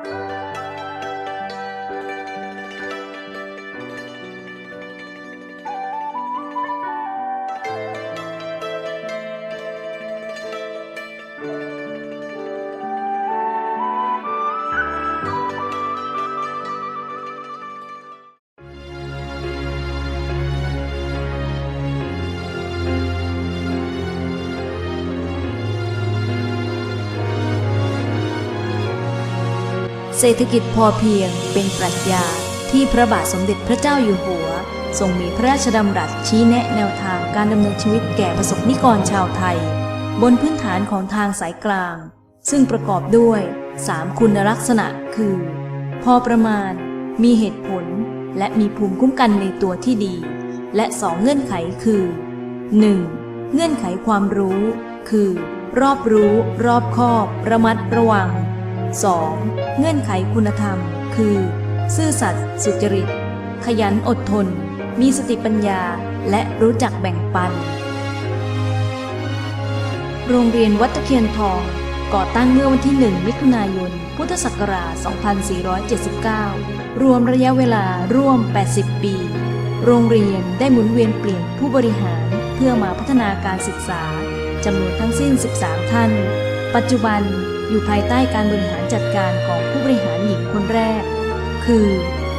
Música เศรษฐกิจพอเพียงเป็นปรัชญาที่พระบาทสมเด็จพระเจ้าอยู่หัว ทรงมีพระราชดำรัสชี้แนะแนวทางการดำเนินชีวิตแก่ประสบนิกรชาวไทย บนพื้นฐานของทางสายกลาง ซึ่งประกอบด้วย 3 คุณลักษณะคือ พอประมาณ มีเหตุผล และมีภูมิคุ้มกันในตัวที่ดี และ 2 เงื่อนไขคือ 1. เงื่อนไขความรู้ คือ รอบรู้ รอบคอบ ระมัดระวัง 2. เงื่อนไขคุณธรรม คือ ซื่อสัตย์สุจริต ขยันอดทน มีสติปัญญาและรู้จักแบ่งปัน โรงเรียนวัดตะเคียนทองก่อตั้งเมื่อวันที่ 1 มิถุนายน พุทธศักราช 2479 รวมระยะเวลาร่วม 80 ปี โรงเรียนได้หมุนเวียนเปลี่ยนผู้บริหารเพื่อมาพัฒนาการศึกษาจำนวนทั้งสิ้น 13 ท่าน ปัจจุบัน อยู่ภายใต้การบริหารจัดการของผู้บริหารหญิงคนแรก คือ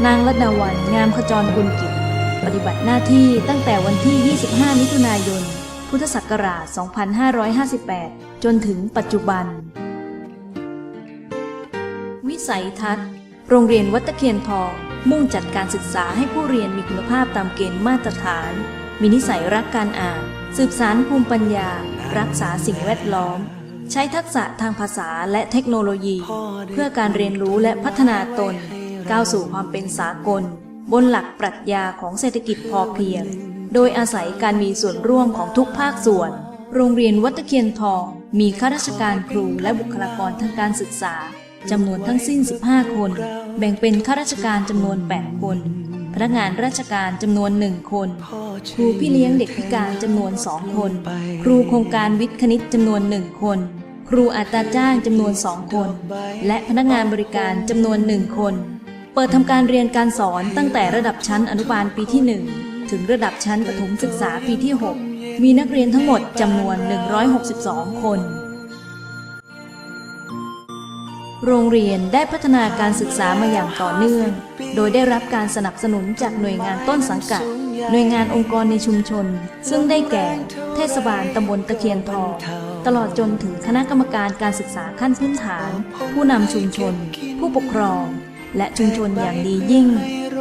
นางรัตดาวันงามขจรกุลกิจ ปฏิบัติหน้าที่ตั้งแต่วันที่ 25 มิถุนายน พุทธศักราช 2558 จนถึงปัจจุบัน วิสัยทัศน์ โรงเรียนวัดตะเคียนทอง มุ่งจัดการศึกษาให้ผู้เรียนมีคุณภาพตามเกณฑ์มาตรฐาน มีนิสัยรักการอ่าน สืบสารภูมิปัญญา รักษาสิ่งแวดล้อม ใช้ทักษะทางภาษาและเทคโนโลยี เพื่อการเรียนรู้และพัฒนาตน ก้าวสู่ความเป็นสากล บนหลักปรัชญาของเศรษฐกิจพอเพียง โดยอาศัยการมีส่วนร่วมของทุกภาคส่วน โรงเรียนวัดตะเคียนทอง มีข้าราชการครูและบุคลากรทางการศึกษาจำนวนทั้งสิ้น 15 คน แบ่งเป็นข้าราชการจำนวน 8 คน พนักงานราชการจำนวน1คน ครูพี่เลี้ยงเด็กพิการจำนวน2คน ครูโครงการวิทย์คณิตจำนวน1คน ครูอัตราจ้างจำนวน2คน และพนักงานบริการจำนวน1คน เปิดทำการเรียนการสอนตั้งแต่ระดับชั้นอนุบาลปีที่1ถึงระดับชั้นประถมศึกษาปีที่ 6 มีนักเรียนทั้งหมดจำนวน 162 คน โรงเรียนได้พัฒนาการศึกษามาอย่างต่อเนื่อง โดยได้รับการสนับสนุนจากหน่วยงานต้นสังกัด หน่วยงานองค์กรในชุมชน ซึ่งได้แก่ เทศบาลตำบลตะเคียนทอง ตลอดจนถึงคณะกรรมการการศึกษาขั้นพื้นฐาน ผู้นำชุมชน ผู้ปกครอง และชุมชนอย่างดียิ่ง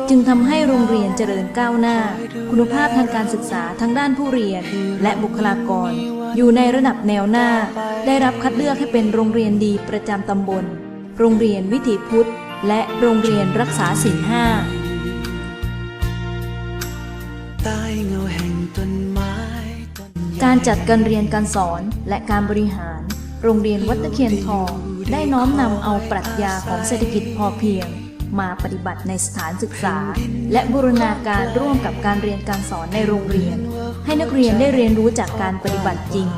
จึงทำให้โรงเรียนเจริญก้าวหน้า คุณภาพทางการศึกษาทั้งด้านผู้เรียน และบุคลากร อยู่ในระดับแนวหน้า ได้รับคัดเลือกให้เป็นโรงเรียนดีประจำตำบล โรงเรียนวิถีพุทธ และโรงเรียนรักษาศีลห้าใต้เงาแห่งต้นไม้ต้นใหญ่การจัดการเรียนการสอนและการบริหาร โรงเรียนวัดตะเคียนทองได้น้อมนำเอาปรัชญาของเศรษฐกิจพอเพียง มาปฏิบัติในสถานศึกษา และบูรณาการร่วมกับการเรียนการสอนในโรงเรียน ให้นักเรียนได้เรียนรู้จากการปฏิบัติจริง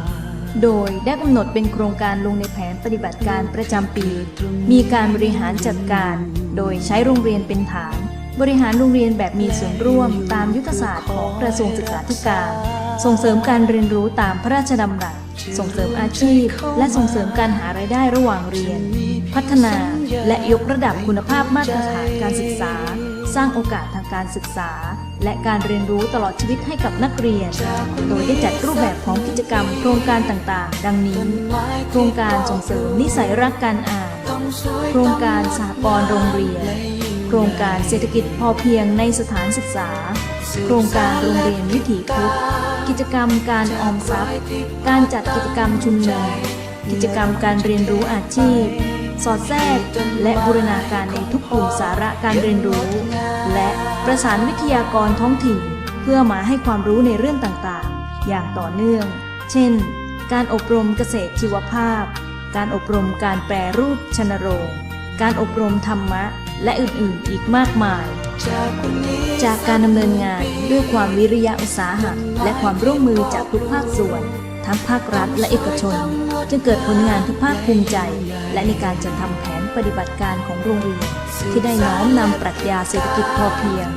โดยได้กำหนดเป็นโครงการลงในแผนปฏิบัติการประจำปี มีการบริหารจัดการ โดยใช้โรงเรียนเป็นฐาน บริหารโรงเรียนแบบมีส่วนร่วมตามยุทธศาสตร์ของกระทรวงศึกษาธิการ ส่งเสริมการเรียนรู้ตามพระราชดำรัส ส่งเสริมอาชีพ และส่งเสริมการหารายได้ระหว่างเรียน พัฒนาและยกระดับคุณภาพมาตรฐานการศึกษา สร้างโอกาสทางการศึกษา และการเรียนรู้ตลอดชีวิตให้กับนักเรียน โดยได้จัดรูปแบบของกิจกรรม โครงการต่างๆ ดังนี้ โครงการส่งเสริมนิสัยรักการอ่าน โครงการสหกรณ์โรงเรียน โครงการเศรษฐกิจพอเพียงในสถานศึกษา โครงการโรงเรียนวิถีพุทธกิจกรรมการออมทรัพย์ การจัดกิจกรรมชุมนุมกิจกรรมการเรียนรู้อาชีพ สอดแทรก และบูรณาการในทุกกลุ่มสาระการเรียนรู้ และ ประสานวิทยากรท้องถิ่น เพื่อมาให้ความรู้ในเรื่องต่างๆ อย่างต่อเนื่อง เช่น การอบรมเกษตรชีวภาพ การอบรมการแปรรูปชนโรง การอบรมธรรมะ และอื่นๆ อีกมากมาย จากกการดำเนินงานด้วยความวิริยะอุตสาหะ และความร่วมมือจากทุกภาคส่วน ทั้งภาครัฐและเอกชน จึงเกิดผลงานที่ภาคภูมิใจ และในการจัดทำแผน ปฏิบัติการของโรงเรียน ที่ได้น้อมนำปรัชญาเศรษฐกิจพอเพียง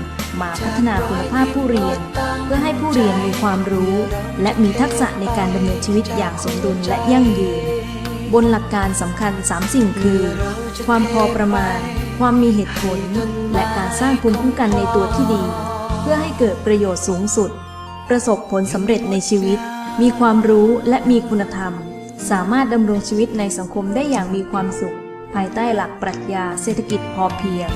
มาพัฒนาคุณภาพผู้เรียน เพื่อให้ผู้เรียนมีความรู้ และมีทักษะในการดำเนินชีวิตอย่างสมดุลและยั่งยืน บนหลักการสำคัญ 3 สิ่งคือ ความพอประมาณ ความมีเหตุผล และการสร้างภูมิคุ้มกันในตัวที่ดี เพื่อให้เกิดประโยชน์สูงสุด ประสบผลสำเร็จในชีวิต มีความรู้และมีคุณธรรมสามารถดำรงชีวิตในสังคมได้อย่างมีความสุข ภายใต้หลักปรัชญาเศรษฐกิจพอเพียง